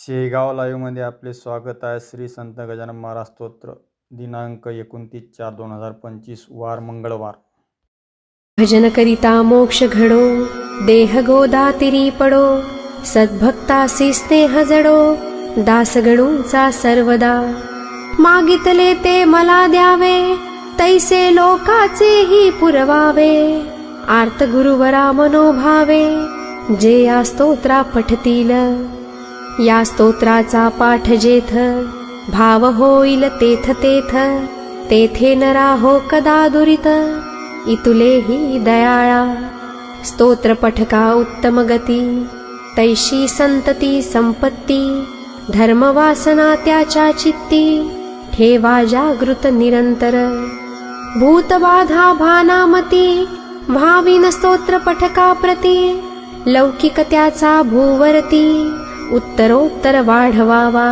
शेगाव लाईव्हमध्ये आपले स्वागत आहे. श्री संत गजानन महाराज स्तोत्र दिनांक एकोणतीस चार दोन हजार पंचवीस वार मंगळवार. भजन करिता मोक्ष घडो देह गोदातिरी पडो सद्भक्तासी स्नेह जडो दासगणूंचा सर्वदा. मागितले ते मला द्यावे तैसे लोकाचेही पुरवावे. आर्त गुरुवरा मनोभावे जे या स्तोत्रा पठतील या स्तोत्राचा पाठ जेथ. भाव होईल तेथ तेथ. तेथे न राहो कदा दुरित. इतुलेही दयाळा. स्तोत्र पठका उत्तम गती. तैशी संतती संपत्ती. धर्मवासना त्याच्या चित्ती. ठेवा जागृत निरंतर. भूतबाधा भानामती. भाविन स्तोत्र पठका प्रती. लौकिक त्याचा भूवरती. उत्तरोत्तरवाढवा वा।